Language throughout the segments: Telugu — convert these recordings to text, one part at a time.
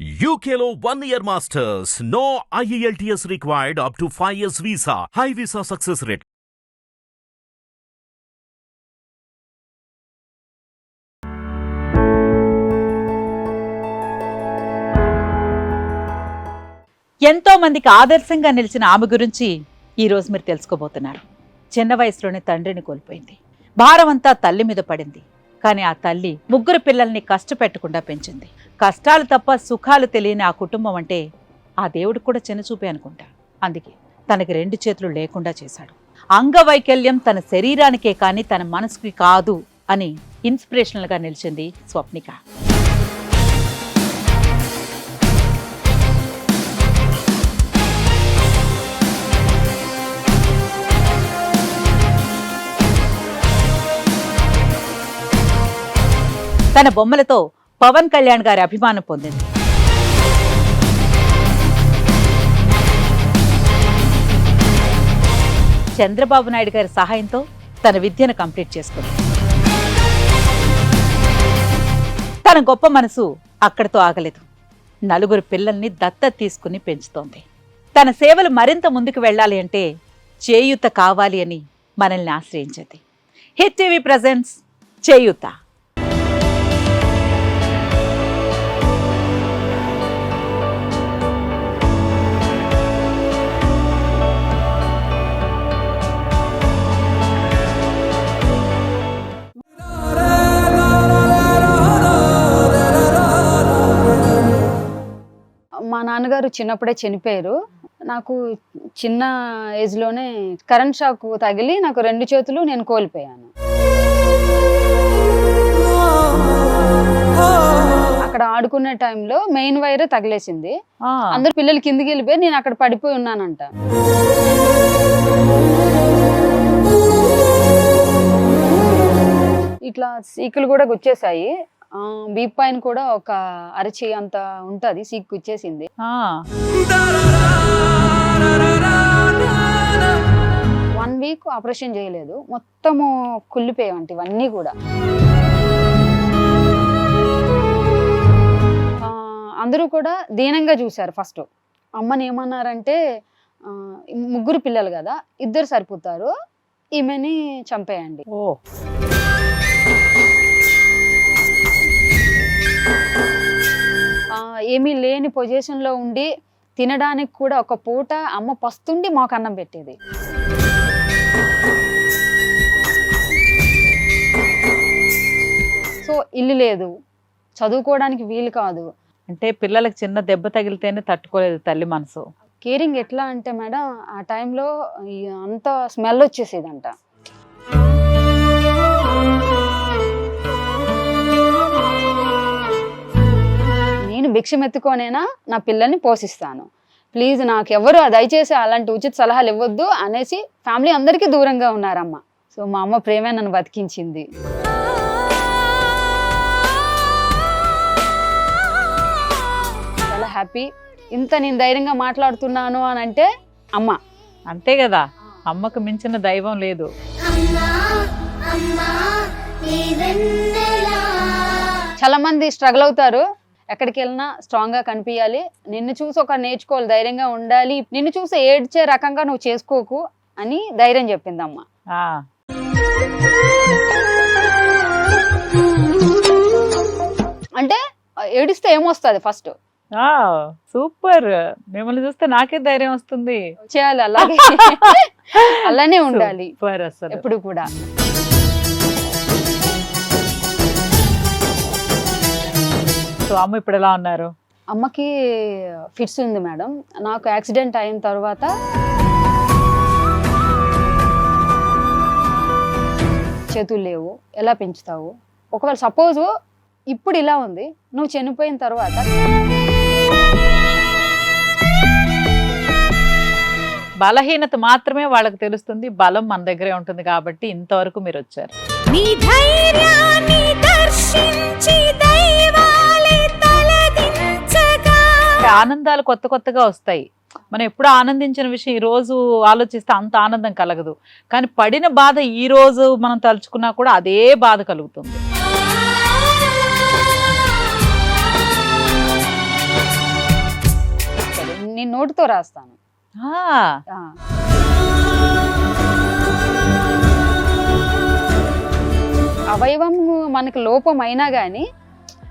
యూకేలో one year masters no IELTS required up to five years visa high visa success rate ఎంతో మందికి ఆదర్శంగా నిలిచిన ఆమె గురించి ఈ రోజు మీరు తెలుసుకోబోతున్నారు. చిన్న వయసులోనే తండ్రిని కోల్పోయింది. భారమంతా తల్లి మీద పడింది. కానీ ఆ తల్లి ముగ్గురు పిల్లల్ని కష్టపెట్టకుండా పెంచింది. కష్టాలు తప్ప సుఖాలు తెలియని ఆ కుటుంబం అంటే ఆ దేవుడు కూడా చిన్నచూపే అనుకుంటా. అందుకే తనకి రెండు చేతులు లేకుండా చేశాడు. అంగవైకల్యం తన శరీరానికే కానీ తన మనసుకి కాదు అని ఇన్స్పిరేషనల్గా నిలిచింది స్వప్నిక. తన బొమ్మలతో పవన్ కళ్యాణ్ గారి అభిమానం పొందింది. చంద్రబాబు నాయుడు గారి సహాయంతో తన విద్యను కంప్లీట్ చేసుకుంది. తన గొప్ప మనసు అక్కడితో ఆగలేదు. నలుగురు పిల్లల్ని దత్త తీసుకుని పెంచుతోంది. తన సేవలు మరింత ముందుకు వెళ్ళాలి అంటే చేయూత కావాలి అని మనల్ని ఆశ్రయించింది. హిట్ టీవీ ప్రజెంట్స్ చేయూత. మా నాన్నగారు చిన్నప్పుడే చనిపోయారు. నాకు చిన్న ఏజ్లోనే కరెంట్ షాక్ తగిలి నాకు రెండు చేతులు నేను కోల్పోయాను. అక్కడ ఆడుకునే టైంలో మెయిన్ వైర్ తగిలేసింది. అందరు పిల్లలు కిందికి వెళ్ళిపోయి నేను అక్కడ పడిపోయి ఉన్నానంట. ఇట్లా సీకులు కూడా గుచ్చేసాయి బీప్ పైన కూడా ఒక అరచి అంత ఉంటది సీక్ గుచ్చేసింది ఆ, వన్ వీక్ ఆపరేషన్ చేయలేదు మొత్తము కుళ్ళిపోయావంటి ఇవన్నీ కూడా. అందరూ కూడా దీనంగా చూశారు ఫస్ట్. అమ్మని ఏమన్నారంటే ముగ్గురు పిల్లలు కదా ఇద్దరు సరిపోతారు ఈమెని చంపేయండి. ఓ. ఏమీ లేని పొజిషన్లో ఉండి తినడానికి కూడా ఒక పూట అమ్మ పస్తుండి మాకు అన్నం పెట్టేది. సో ఇల్లు లేదు. చదువుకోవడానికి వీలు కాదు. అంటే పిల్లలకు చిన్న దెబ్బ తగిలితేనే తట్టుకోలేదు తల్లి మనసు. కేరింగ్ ఎట్లా అంటే మేడం ఆ టైంలో అంత స్మెల్ వచ్చేసేదంట. భిక్షం ఎత్తుకోనైనా నా పిల్లల్ని పోషిస్తాను. ప్లీజ్ నాకు ఎవరు దయచేసి అలాంటి ఉచిత సలహాలు ఇవ్వద్దు అనేసి ఫ్యామిలీ అందరికీ దూరంగా ఉన్నారమ్మ. సో మా అమ్మ ప్రేమే నన్ను బతికించింది. చాలా హ్యాపీ. ఇంత నేను ధైర్యంగా మాట్లాడుతున్నాను అని అంటే అమ్మ. అంతే కదా. అమ్మకు మించిన దైవం లేదు. చాలా మంది స్ట్రగుల్ అవుతారు. ఎక్కడికి వెళ్ళినా స్ట్రాంగ్గా కనిపించాలి నిన్ను చూసి ఒక నేర్చుకోవాలి ధైర్యంగా ఉండాలి. నిన్ను చూసి ఏడ్చే రకంగా నువ్వు చేసుకోకు అని ధైర్యం చెప్పింది అమ్మ ఆ. అంటే ఏడిస్తే ఏమొస్తుంది ఫస్ట్? సూపర్. మిమ్మల్ని చూస్తే నాకే ధైర్యం వస్తుంది. చేయాలి అలాగే. అలానే ఉండాలి. ఎప్పుడు కూడా. సో అమ్మ ఇప్పుడు ఎలా ఉన్నారు? అమ్మకి ఫిట్స్ ఉంది మేడం. నాకు యాక్సిడెంట్ అయిన తర్వాత చేతులు లేవు. ఎలా పెంచుతావు? ఒకవేళ సపోజ్ ఇప్పుడు ఇలా ఉంది నువ్వు చనిపోయిన తర్వాత బలహీనత మాత్రమే వాళ్ళకి తెలుస్తుంది బలం మన దగ్గరే ఉంటుంది కాబట్టి ఇంతవరకు మీరు వచ్చారు. అంటే ఆనందాలు కొత్త కొత్తగా వస్తాయి. మనం ఎప్పుడు ఆనందించిన విషయం ఈ రోజు ఆలోచిస్తే అంత ఆనందం కలగదు. కానీ పడిన బాధ ఈ రోజు మనం తలుచుకున్నా కూడా అదే బాధ కలుగుతుంది. నోటితో రాస్తాను. ఆ. అవయవం మనకి లోపం అయినా కానీ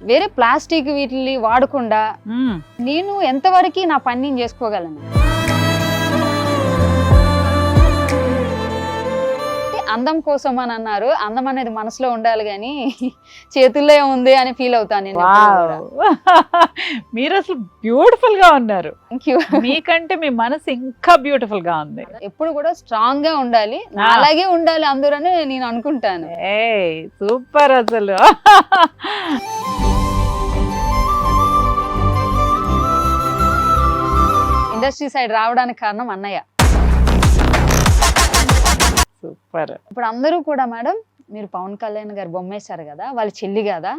వేరే ప్లాస్టిక్ వీటిని వాడకుండా. నేను ఎంతవరకు నా పని నేను చేసుకోగలను అందం కోసం అని అన్నారు అందం అనేది మనసులో ఉండాలి కానీ చేతుల్లో ఉంది అని ఫీల్ అవుతాను నేను. మీరు అసలు బ్యూటిఫుల్గా ఉన్నారు. మీకంటే మీ మనసు ఇంకా బ్యూటిఫుల్గా ఉంది ఎప్పుడు కూడా స్ట్రాంగ్గా ఉండాలి. అలాగే ఉండాలి అందరని నేను అనుకుంటాను ఏ సూపర్ అసలు ఇండస్ట్రీ సైడ్ రావడానికి కారణం అన్నయ్య. సూపర్. ఇప్పుడు అందరూ కూడా మేడం మీరు పవన్ కళ్యాణ్ గారు బొమ్మేశారు కదా వాళ్ళ చెల్లి కదా.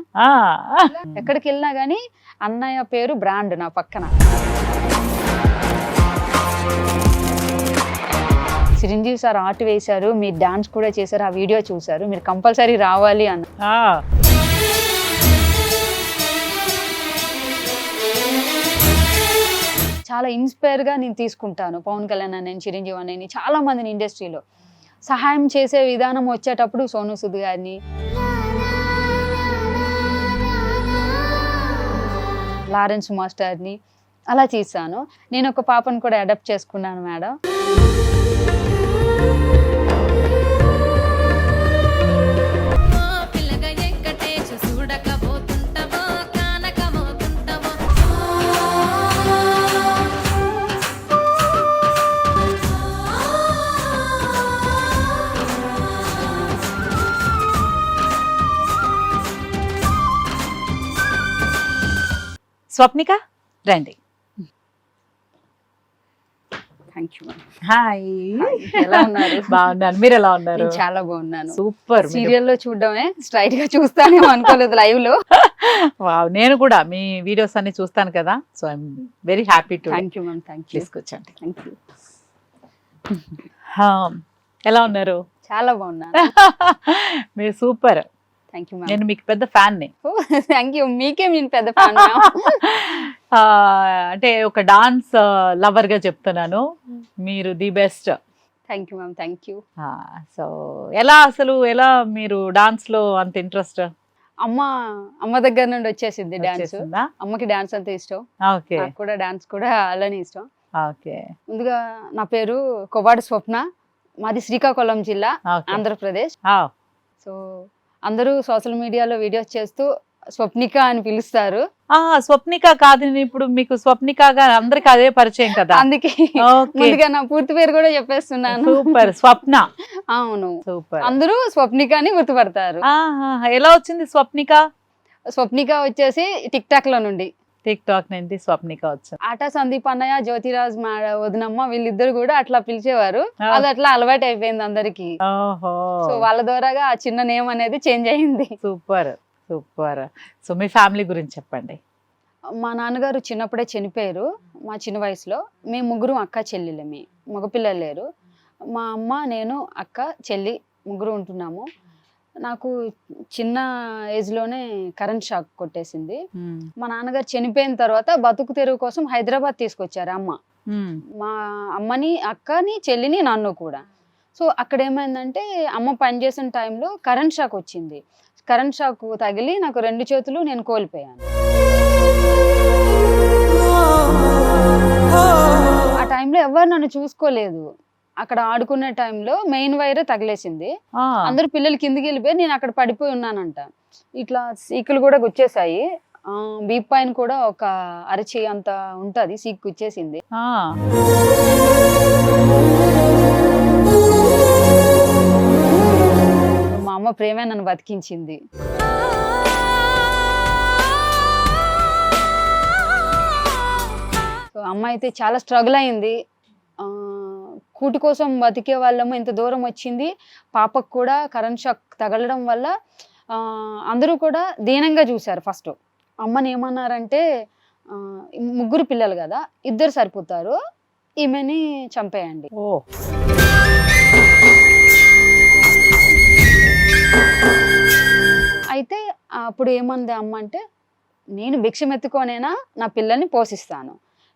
ఎక్కడికి వెళ్ళినా కానీ అన్నయ్య పేరు బ్రాండ్ నా పక్కన. చిరంజీవి సార్ ఆర్ట్ వేశారు మీరు డాన్స్ కూడా చేశారు ఆ వీడియో చూశారు మీరు కంపల్సరీ రావాలి అన్న. చాలా ఇన్స్పైర్గా నేను తీసుకుంటాను. పవన్ కళ్యాణ్ అని చిరంజీవి అని చాలా మందిని ఇండస్ట్రీలో సహాయం చేసే విధానం వచ్చేటప్పుడు సోను సుద్ గారిని. లారెన్స్ మాస్టర్ని అలా చేశాను. నేను ఒక పాపను కూడా అడాప్ట్ చేసుకున్నాను మేడం. స్వప్నిక రండి. థ్యాంక్ యూ హాయ్ ఎలా ఉన్నారు? బాగున్నాను. మీరు ఎలా ఉన్నారు? నేను చాలా బాగున్నాను. సూపర్ సీరియల్లో చూడడమే. స్ట్రైట్గా చూస్తానేమో అనుకోలేదు లైవ్లో. వావ్ నేను కూడా మీ వీడియోస్ అన్ని చూస్తాను కదా. So I'm very happy to thank you ma'am thank you కూర్చోండి థ్యాంక్ యూ హా, ఎలా ఉన్నారు? చాలా బాగున్నాను. మీరు సూపర్ థ్యాంక్ యూ నేను మీకు పెద్ద ఫ్యాన్ని థ్యాంక్ యూ మీకే నేను పెద్ద ఫ్యాన్ అంటే ఒక డాన్స్ లవర్గా చెప్తున్నాను. మీరు the best. Thank you ma'am thank you so ఎలా అసలు ఎలా మీరు డాన్స్లో అంత ఇంట్రెస్ట్? అమ్మ అమ్మ దగ్గర నుండి వచ్చేసింది డాన్స్. అమ్మకి డాన్స్ అంతే ఇష్టం. ఓకే. నాకు కూడా డాన్స్ కూడా అలానే ఇష్టం. ఓకే. ముందుగా నా పేరు కొవ్వాడి స్వప్న. మాది శ్రీకాకుళం జిల్లా ఆంధ్రప్రదేశ్. సో అందరూ సోషల్ మీడియాలో వీడియోస్ చేస్తూ స్వప్నిక అని పిలుస్తారు. స్వప్నిక కాదు ఇప్పుడు మీకు స్వప్నికగా అందరికి అదే పరిచయం కదా. అందుకే ముందుగా నా పూర్తి పేరు కూడా చెప్పేస్తున్నాను. సూపర్ స్వప్న. అవును. సూపర్. అందరూ స్వప్నిక అని గుర్తుపడతారు ఎలా వచ్చింది స్వప్నిక? స్వప్నిక వచ్చేసి టిక్ టాక్లో నుండి. టిక్ టాక్ నుండి స్వప్నిక వచ్చింది ఆటా సందీప్ అన్నయ్య జ్యోతిరాజ్ వదినమ్మ వీళ్ళిద్దరు కూడా అట్లా పిలిచేవారు. అది అట్లా అలవాటు అయిపోయింది అందరికి సో వాళ్ళ ద్వారాగా ఆ చిన్న నేమ్ అనేది చేంజ్ అయింది. Super super. సో మీ ఫ్యామిలీ గురించి చెప్పండి. మా నాన్నగారు చిన్నప్పుడే చనిపోయారు మా చిన్న వయసులో. మేము ముగ్గురు అక్క చెల్లెలమే. మగపిల్లలు లేరు. మా అమ్మ నేను అక్క చెల్లి ముగ్గురు ఉంటున్నాము. నాకు చిన్న ఏజ్లోనే కరెంట్ షాక్ కొట్టేసింది. మా నాన్నగారు చనిపోయిన తర్వాత బతుకు తెరువు కోసం హైదరాబాద్ తీసుకొచ్చారు అమ్మ. మ్మ్. మా అమ్మని అక్కని చెల్లిని నన్ను కూడా. సో అక్కడ ఏమైందంటే అమ్మ పనిచేసిన టైంలో కరెంట్ షాక్ వచ్చింది. కరెంట్ షాక్ తగిలి నాకు రెండు చేతులు నేను కోల్పోయాను. ఆ టైంలో ఎవరు నన్ను చూసుకోలేదు. అక్కడ ఆడుకునే టైంలో మెయిన్ వైర్ తగిలేసింది. అందరు పిల్లలు కిందికి వెళ్ళిపోయి నేను అక్కడ పడిపోయి ఉన్నానంట. ఇట్లా సీకులు కూడా గుచ్చేసాయి వీప్ పైన కూడా ఒక అరచి అంత ఉంటది సీక్ గుచ్చేసింది. మా అమ్మ ప్రేమే నన్ను బతికించింది. అమ్మ అయితే చాలా స్ట్రగుల్ అయింది. కూటి కోసం బతికే వాళ్ళము ఇంత దూరం వచ్చింది. పాపకు కూడా కరెంట్ షాక్ తగలడం వల్ల అందరూ కూడా దీనంగా చూశారు ఫస్ట్. అమ్మని ఏమన్నారంటే ముగ్గురు పిల్లలు కదా ఇద్దరు సరిపోతారు ఈమెని చంపేయండి. ఓ. అయితే అప్పుడు ఏమంది అమ్మ అంటే నేను భిక్షం ఎత్తుకోనైనా నా పిల్లల్ని పోషిస్తాను.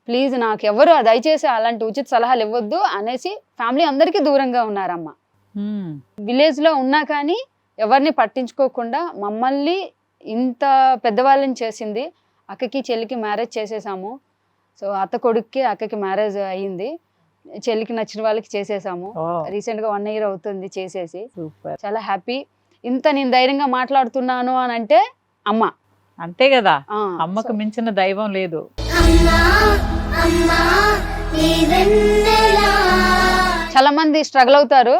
ప్లీజ్ నాకు ఎవరు దయచేసి అలాంటి ఉచిత సలహాలు ఇవ్వద్దు అనేసి ఫ్యామిలీ అందరికీ దూరంగా ఉన్నారమ్మ. ఉమ్. విలేజ్లో ఉన్నా కానీ ఎవరిని పట్టించుకోకుండా మమ్మల్ని ఇంత పెద్దవాళ్ళని చేసింది అక్కకి చెల్లికి మ్యారేజ్ చేసేసాము. సో అత్త కొడుక్కి అక్కకి మ్యారేజ్ అయ్యింది. చెల్లికి నచ్చిన వాళ్ళకి చేసేసాము. రీసెంట్గా వన్ ఇయర్ అవుతుంది చేసేసి. సూపర్. చాలా హ్యాపీ. ఇంత నేను ధైర్యంగా మాట్లాడుతున్నాను అని అంటే అమ్మ. అంతే కదా? అమ్మకు మించిన దైవం లేదు. చాలా మంది స్ట్రగుల్ అవుతారు.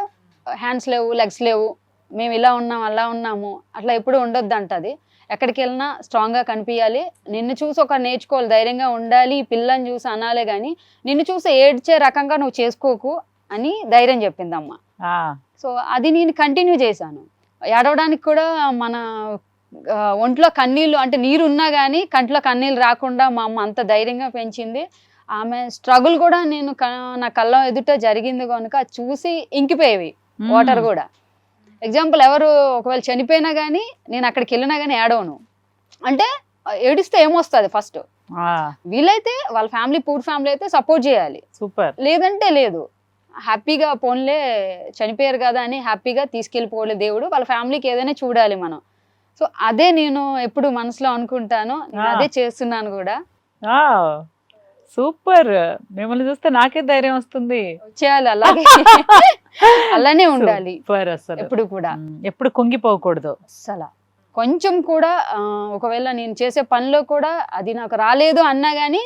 హ్యాండ్స్ లేవు లెగ్స్ లేవు. మేము ఇలా ఉన్నాం అలా ఉన్నాము. అట్లా ఎప్పుడు ఉండొద్దు అంటది ఎక్కడికి వెళ్ళినా స్ట్రాంగ్గా కనిపించాలి నిన్ను చూసి ఒక నేర్చుకోవాలి ధైర్యంగా ఉండాలి ఈ పిల్లని చూసి అనాలే కానీ నిన్ను చూసి ఏడ్చే రకంగా నువ్వు చేసుకోకు అని ధైర్యం చెప్పింది అమ్మ ఆ. సో అది నేను కంటిన్యూ చేశాను. ఏడవడానికి కూడా మన ఒంట్లో కన్నీళ్ళు అంటే నీరు ఉన్నా కానీ కంట్లో కన్నీళ్ళు రాకుండా మా అమ్మ అంత ధైర్యంగా పెంచింది. ఆమె స్ట్రగుల్ కూడా నేను నా కళ్ళ ఎదుట జరిగింది కనుక చూసి ఇంకిపోయేవి. వాటర్ కూడా. ఎగ్జాంపుల్ ఎవరు ఒకవేళ చనిపోయినా కానీ నేను అక్కడికి వెళ్ళినా కానీ ఏడవను అంటే ఏడిస్తే ఏమొస్తుంది ఫస్ట్. వీలైతే వాళ్ళ ఫ్యామిలీ పూర్ ఫ్యామిలీ అయితే సపోర్ట్ చేయాలి. సూపర్. లేదంటే లేదు. హ్యాపీగా పోన్లే చనిపోయారు కదా అని హ్యాపీగా తీసుకెళ్ళిపోలే దేవుడు. వాళ్ళ ఫ్యామిలీకి ఏదైనా చూడాలి మనం. సో అదే నేను ఎప్పుడు మనసులో అనుకుంటాను. అదే చేస్తున్నాను కూడా. సూపర్! మిమ్మల్ని చూస్తే నాకే ధైర్యం వస్తుంది. చేయాలి అలాగే. అలానే ఉండాలి. అసలు. ఎప్పుడు కూడా. ఎప్పుడు కుంగిపోకూడదు. అసలు. కొంచెం కూడా ఒకవేళ నేను చేసే పనిలో కూడా అది నాకు రాలేదు అన్నా కానీ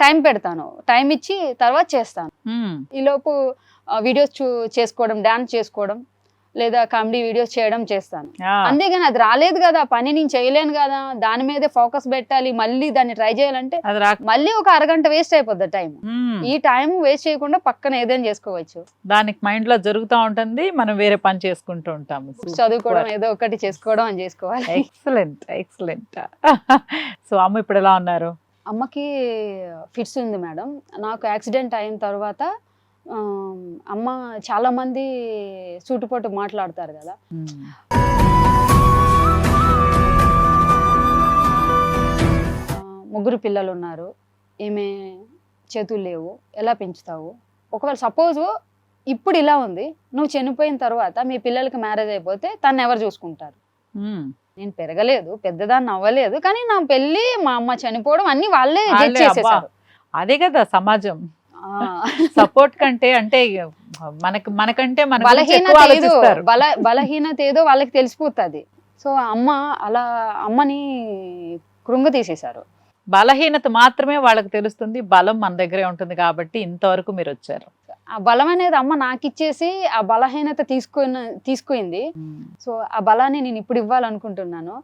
టైం పెడతాను. టైం ఇచ్చి తర్వాత చేస్తాను. ఈలోపు వీడియోస్ చూ చేసుకోవడం డాన్స్ చేసుకోవడం లేదా కామెడీ వీడియోస్ చేయడం చేస్తాను. అంతేగాని అది రాలేదు కదా పని నేను చేయలేను కదా దాని మీదే ఫోకస్ పెట్టాలి మళ్ళీ దాన్ని ట్రై చేయాలంటే మళ్ళీ ఒక అరగంట వేస్ట్ అయిపోద్ది టైం ఈ టైం వేస్ట్ చేయకుండా పక్కన ఏదైనా చేసుకోవచ్చు. దానికి మైండ్లో జరుగుతూ ఉంటుంది మనం వేరే పని చేసుకుంటూ ఉంటాము. చదువుకోవడం ఏదో ఒకటి చేసుకోవడం అని చేసుకోవాలి. Excellent excellent. సో అమ్మ ఇప్పుడు ఎలా ఉన్నారు? అమ్మకి ఫిట్స్ ఉంది మేడం. నాకు యాక్సిడెంట్ అయిన తర్వాత అమ్మ చాలా మంది సూటుపోటు మాట్లాడతారు కదా. ముగ్గురు పిల్లలు ఉన్నారు. ఏమే చేతులు లేవు. ఎలా పెంచుతావు? ఒకవేళ సపోజ్ ఇప్పుడు ఇలా ఉంది నువ్వు చనిపోయిన తర్వాత మీ పిల్లలకి మ్యారేజ్ అయిపోతే తను ఎవరు చూసుకుంటారు? నేను పెరగలేదు పెద్దదాన్ని అవ్వలేదు కానీ నా పెళ్ళి మా అమ్మ చనిపోవడం అన్ని వాళ్ళే. చేసేసారు అదే కదా సమాజం. సపోర్ట్ కంటే అంటే మనకు మనకంటే మన బలహీనత ఏదో బల బలహీనత ఏదో వాళ్ళకి తెలిసిపోతుంది. సో అమ్మ అలా అమ్మని కృంగ తీసేశారు. బలహీనత మాత్రమే వాళ్ళకి తెలుస్తుంది బలం మన దగ్గరే ఉంటుంది కాబట్టి ఇంతవరకు మీరు వచ్చారు. ఆ బలం అనేది అమ్మ నాకు ఇచ్చేసి ఆ బలహీనత తీసుకున్న తీసుకుంది సో ఆ బలాన్ని నేను ఇప్పుడు ఇవ్వాలనుకుంటున్నాను.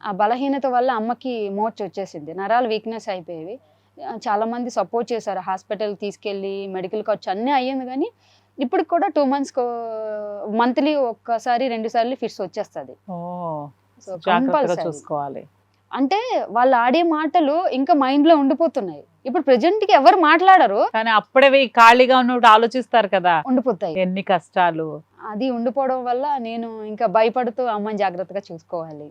ఆ బలహీనత వల్ల అమ్మకి మోర్చ్ వచ్చేసింది. నరాలు వీక్నెస్ అయిపోయేవి. ఆ, చాలా మంది సపోర్ట్ చేశారు. హాస్పిటల్ తీసుకెళ్ళి మెడికల్ ఖర్చు అన్నీ అయ్యింది కానీ ఇప్పుడు కూడా టూ మంత్స్ మంత్లీ ఒక్కసారి రెండు సార్లు ఫిట్స్ వచ్చేస్తుంది. చూసుకోవాలి. అంటే వాళ్ళు ఆడే మాటలు ఇంకా మైండ్లో ఉండిపోతున్నాయి. ఇప్పుడు ప్రెజెంట్కి ఎవరు మాట్లాడరు. కానీ అప్పుడే ఖాళీగా ఉన్నప్పుడు ఆలోచిస్తారు కదా. ఉండిపోతాయి. ఎన్ని కష్టాలు. అది ఉండిపోవడం వల్ల నేను ఇంకా భయపడుతూ అమ్మని జాగ్రత్తగా చూసుకోవాలి.